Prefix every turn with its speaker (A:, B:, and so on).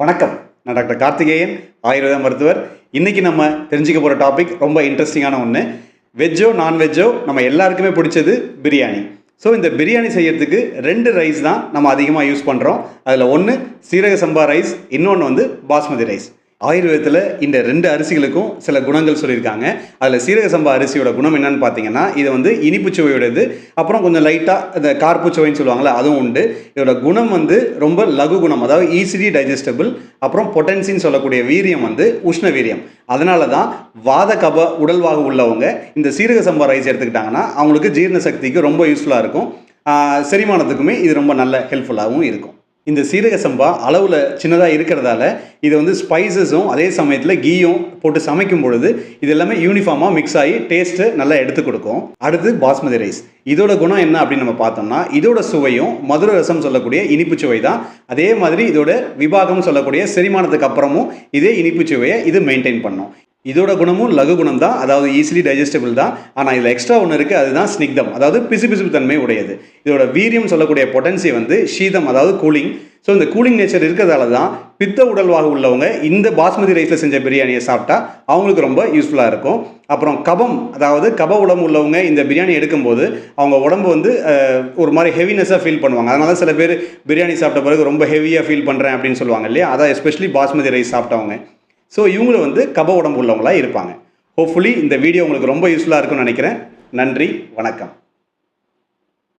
A: வணக்கம். நான் டாக்டர் கார்த்திகேயன் ஆயுர்வேத மருத்துவர். இன்றைக்கி நம்ம தெரிஞ்சுக்க போகிற டாபிக் ரொம்ப இன்ட்ரெஸ்டிங்கான ஒன்று வெஜ்ஜோ நான்வெஜ்ஜோ நம்ம எல்லாருக்குமே பிடிச்சது பிரியாணி. ஸோ இந்த பிரியாணி செய்யறதுக்கு ரெண்டு ரைஸ் தான் நம்ம அதிகமாக யூஸ் பண்ணுறோம் அதில் ஒன்று சீரக சம்பா ரைஸ் இன்னொன்று வந்து பாஸ்மதி ரைஸ் ஆயுர்வேதத்தில் இந்த ரெண்டு அரிசிகளுக்கும் சில குணங்கள் சொல்லியிருக்காங்க. அதில் சீரக சம்பா அரிசியோட குணம் என்னன்னு பார்த்தீங்கன்னா இது வந்து இனிப்பு சுவையுடையது அப்புறம் கொஞ்சம் லைட்டாக இந்த கார்ப்பு சுவைன்னு சொல்லுவாங்கள்ல அதுவும் உண்டு. இதோட குணம் வந்து ரொம்ப லகு குணம் அதாவது ஈஸிலி டைஜஸ்டபிள் அப்புறம் பொட்டன்சின்னு சொல்லக்கூடிய வீரியம் வந்து உஷ்ண வீரியம். அதனால தான் வாத கப உடல்வாக உள்ளவங்க இந்த சீரக சம்பா ரைஸ் எடுத்துக்கிட்டாங்கன்னா அவங்களுக்கு ஜீரண சக்திக்கு ரொம்ப யூஸ்ஃபுல்லாக இருக்கும். செரிமானத்துக்குமே இது ரொம்ப நல்ல ஹெல்ப்ஃபுல்லாகவும் இருக்கும். இந்த சீரக சம்பா அளவில் சின்னதாக இருக்கிறதால இதை வந்து ஸ்பைசஸும் அதே சமயத்தில் கீயும் போட்டு சமைக்கும் பொழுது இது எல்லாமே யூனிஃபார்மாக மிக்ஸ் ஆகி டேஸ்ட்டு நல்லா எடுத்து கொடுக்கும். அடுத்து பாஸ்மதி ரைஸ். இதோட குணம் என்ன அப்படின்னு நம்ம பார்த்தோம்னா இதோட சுவையும் மதுர ரசம் சொல்லக்கூடிய இனிப்பு சுவை தான். அதே மாதிரி இதோட விபாகம் சொல்லக்கூடிய செரிமானத்துக்கு அப்புறமும் இதே இனிப்பு சுவையை இது மெயின்டைன் பண்ணும். இதோட குணமும் லகு குணம் தான் அதாவது ஈஸிலி டைஜஸ்டபிள் தான். ஆனால் இதில் எக்ஸ்ட்ரா ஒன்று இருக்குது அதுதான் ஸ்னிக்தம். அதாவது பிசுபிசுப்பு தன்மை உடையது. இதோட வீரியம் சொல்லக்கூடிய பொட்டன்சி வந்து சீதம் அதாவது கூலிங் ஸோ இந்த கூலிங் நேச்சர் இருக்கிறதால தான் பித்த உடல்வாக உள்ளவங்க இந்த பாஸ்மதி ரைஸில் செஞ்ச பிரியாணியை சாப்பிட்டா அவங்களுக்கு ரொம்ப யூஸ்ஃபுல்லாக இருக்கும். அப்புறம் கபம் அதாவது கப உடம்பு உள்ளவங்க இந்த பிரியாணி எடுக்கும்போது அவங்க உடம்பு வந்து ஒரு மாதிரி ஹெவினஸாக ஃபீல் பண்ணுவாங்க. அதனால சில பேர் பிரியாணி சாப்பிட்ட பிறகு ரொம்ப ஹெவியாக ஃபீல் பண்ணுறேன் அப்படின்னு சொல்லுவாங்க இல்லையா? அதான் எஸ்பெஷலி பாஸ்மதி ரைஸ் சாப்பிட்டவங்க. ஸோ இவங்களும் வந்து கப உடம்பு உள்ளவங்களாக இருப்பாங்க. ஹோப்ஃபுல்லி இந்த வீடியோ உங்களுக்கு ரொம்ப யூஸ்ஃபுல்லாக இருக்கும்னு நினைக்கிறேன். நன்றி வணக்கம்.